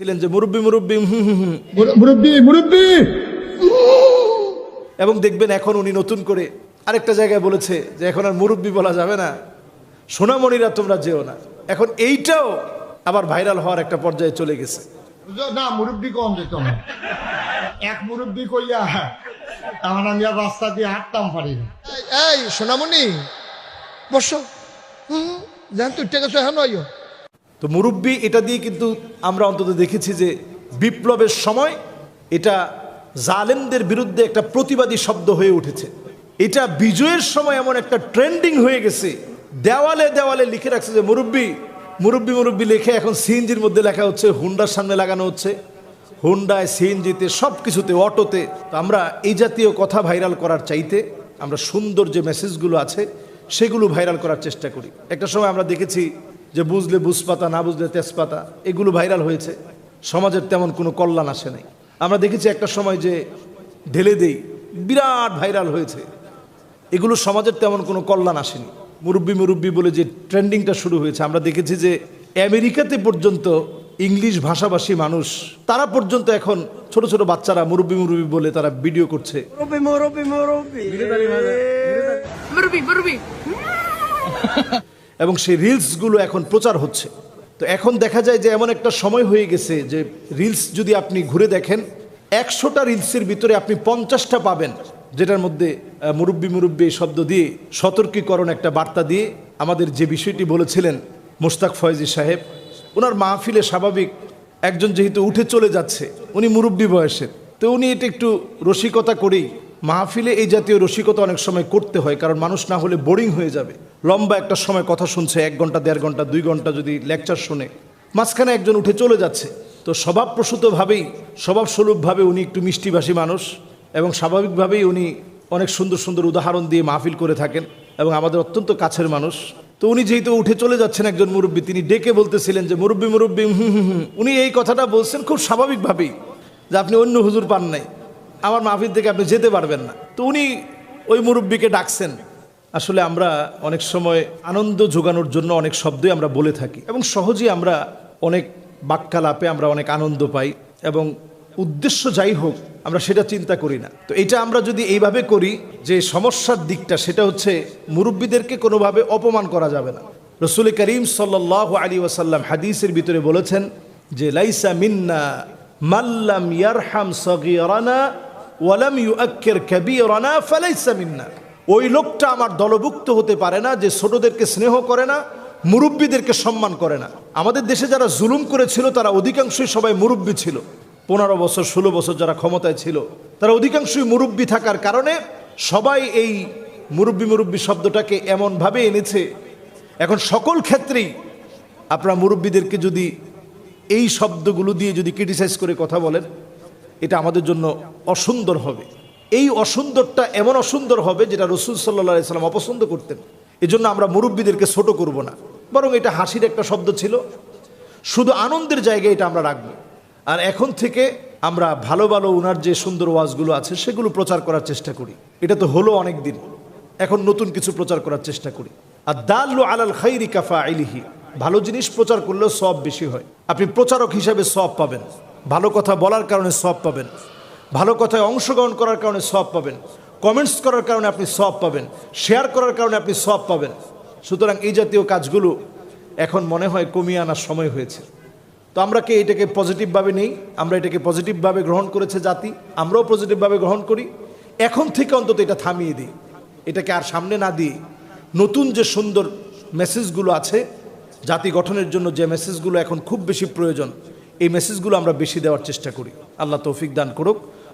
ছিলেন যে মুরব্বী মুরব্বী হুম হুম হুম। মুরব্বী মুরব্বী! এবং দেখবেন এখন উনি নতুন করে আরেকটা জায়গায় বলেছে যে এখন আর মুরব্বী বলা যাবে না। সোনামণিরা তোমরা যেও না। এখন এইটাও আবার ভাইরাল হওয়ার একটা পর্যায়ে চলে গেছে। না মুরব্বী কম যেত না। এক মুরব্বী কইয়া তখন আমি আর রাস্তা দিয়ে হাঁটতাম পারি না। এই সোনামণি বসো। হুম, জান তুই টেকে হ্যাঁ নয় তো মুরব্বী, এটা দিয়ে কিন্তু আমরা অন্তত দেখেছি যে বিপ্লবের সময় এটা জালেমদের বিরুদ্ধে একটা প্রতিবাদী শব্দ হয়ে উঠেছে। এটা বিজয়ের সময় এমন একটা ট্রেন্ডিং হয়ে গেছে। দেওয়ালে দেওয়ালে লিখে রাখছে যে, মুরব্বী মুরব্বী মুরব্বী লিখে এখন সিএনজির মধ্যে লেখা হচ্ছে, হুন্ডার সামনে লাগানো হচ্ছে। হুন্ডায় সিএনজিতে সব কিছুতে অটোতে। তো আমরা এই জাতীয় কথা ভাইরাল করার চাইতে আমরা সুন্দর যে মেসেজগুলো আছে, সেগুলো ভাইরাল করার চেষ্টা করি। একটা সময় আমরা দেখেছি যে বুঝলে বুঝপাতা না বুঝলে তেজপাতা এগুলো ভাইরাল হয়েছে। সমাজের তেমন কোনো কল্যাণ আসে নাই। আমরা দেখেছি একটা সময় যে ঢেলে দেই বিরাট ভাইরাল হয়েছে। এগুলো সমাজের তেমন কোনো কল্যাণ আসেনি। মুরব্বী মুরব্বী বলে যে ট্রেন্ডিংটা শুরু হয়েছে। আমরা দেখেছি যে আমেরিকাতে পর্যন্ত ইংলিশ ভাষাভাষী মানুষ তারা পর্যন্ত এখন ছোট ছোট বাচ্চারা মুরব্বী মুরব্বী বলে তারা ভিডিও করছে. এবং সেই রিলসগুলো এখন প্রচার হচ্ছে। তো এখন দেখা যায় যে এমন একটা সময় হয়ে গেছে যে রিলস যদি আপনি ঘুরে দেখেন, একশোটা রিলসের ভিতরে আপনি পঞ্চাশটা পাবেন, যেটার মধ্যে মুরব্বি মুরব্বি শব্দ দিয়ে সতর্কীকরণ একটা বার্তা দিয়ে আমাদের যে বিষয়টি বলেছিলেন মোস্তাক ফয়েজি সাহেব, ওনার মাহফিলে স্বাভাবিক একজন যেহেতু উঠে চলে যাচ্ছে, উনি মুরব্বী বয়সের, তো উনি এটা একটু রসিকতা করেই, মাহফিলে এই জাতীয় রসিকতা অনেক সময় করতে হয়, কারণ মানুষ না হলে বোরিং হয়ে যাবে। লম্বা একটা সময় কথা শুনছে, এক ঘণ্টা, দেড় ঘণ্টা, দুই ঘণ্টা যদি লেকচার শুনে, মাঝখানে একজন উঠে চলে যাচ্ছে। তো স্বভাবপ্রসূতভাবেই, স্বভাবস্বরূপভাবে উনি একটু মিষ্টিভাষী মানুষ এবং স্বাভাবিকভাবেই উনি অনেক সুন্দর সুন্দর উদাহরণ দিয়ে মাহফিল করে থাকেন এবং আমাদের অত্যন্ত কাছের মানুষ। তো উনি যেহেতু উঠে চলে যাচ্ছেন একজন মুরব্বী, তিনি ডেকে বলতেছিলেন যে, মুরব্বী মুরব্বী, হুম হুম হুম। উনি এই কথাটা বলছেন খুব স্বাভাবিকভাবেই যে, আপনি অন্য হুজুর পান নাই। আমার মাহফিল থেকে আপনি যেতে পারবেন না। তো উনি ওই মুরব্বীকে ডাকছেন। আসলে আমরা অনেক সময় আনন্দ যোগানোর জন্য অনেক শব্দই আমরা বলে থাকি এবং সহজেই আমরা অনেক বাক্যালাপে আমরা অনেক আনন্দ পাই এবং উদ্দেশ্য যাই হোক, আমরা সেটা চিন্তা করি না। তো এটা আমরা যদি এইভাবে করি যে সমস্যার দিকটা, সেটা হচ্ছে মুরব্বীদেরকে কোনোভাবে অপমান করা যাবে না। রসুল করিম সাল্লাহ আলী ওয়াসাল্লাম হাদিসের ভিতরে বলেছেন যে, লাইসা মিন্না মাল্লাম ইয়ারহাম সগিরানা ওয়ালাম ইউআক্কির কাবীরানা ফালাইসা মিন্না। ওই লোকটা আমার দলভুক্ত হতে পারে না, যে ছোটদেরকে স্নেহ করে না, মুরব্বীদেরকে সম্মান করে না। আমাদের দেশে যারা জুলুম করেছিল, তারা অধিকাংশই সবাই মুরব্বী ছিল। পনেরো বছর, ষোলো বছর যারা ক্ষমতায় ছিল, তারা অধিকাংশই মুরব্বী থাকার কারণে সবাই এই মুরব্বী মুরব্বী শব্দটাকে এমনভাবে এনেছে। এখন সকল ক্ষেত্রেই আপনারা মুরব্বীদেরকে যদি এই শব্দগুলো দিয়ে যদি ক্রিটিসাইজ করে কথা বলেন, এটা আমাদের জন্য অসুন্দর হবে। এই অসুন্দরটা এমন অসুন্দর হবে যেটা রসুল সাল্লা সাল্লাম অপছন্দ করতেন। এজন্য আমরা মুরব্বীদেরকে ছোট করব না। বরং এটা হাসির একটা শব্দ ছিল। শুধু আনন্দের জায়গায় এটা আমরা রাখব। আর এখন থেকে আমরা ভালো ভালো ওনার যে সুন্দর ওয়াজগুলো আছে, সেগুলো প্রচার করার চেষ্টা করি। এটা তো হলো অনেক দিন। এখন নতুন কিছু প্রচার করার চেষ্টা করি। আর দাল্লু আলাল খাইরি কাফা আইলিহি ভালো জিনিস প্রচার করলেও সব বেশি হয়। আপনি প্রচারক হিসাবে সব পাবেন। ভালো কথা বলার কারণে সব পাবেন। ভালো কথায় অংশগ্রহণ করার কারণে সব পাবেন। কমেন্টস করার কারণে আপনি সব পাবেন। শেয়ার করার কারণে আপনি সব পাবেন। সুতরাং এই জাতীয় কাজগুলো এখন মনে হয় কমিয়ে আনার সময় হয়েছে। তো আমরা কি এটাকে পজিটিভভাবে নেই? আমরা এটাকে পজিটিভভাবে গ্রহণ করেছে জাতি। আমরাও পজিটিভভাবে গ্রহণ করি। এখন থেকে অন্তত এটা থামিয়ে দিই। এটাকে আর সামনে না দিয়ে নতুন যে সুন্দর মেসেজগুলো আছে, জাতি গঠনের জন্য যে মেসেজগুলো এখন খুব বেশি প্রয়োজন, এই মেসেজগুলো আমরা বেশি দেওয়ার চেষ্টা করি। আল্লাহ তৌফিক দান করুক।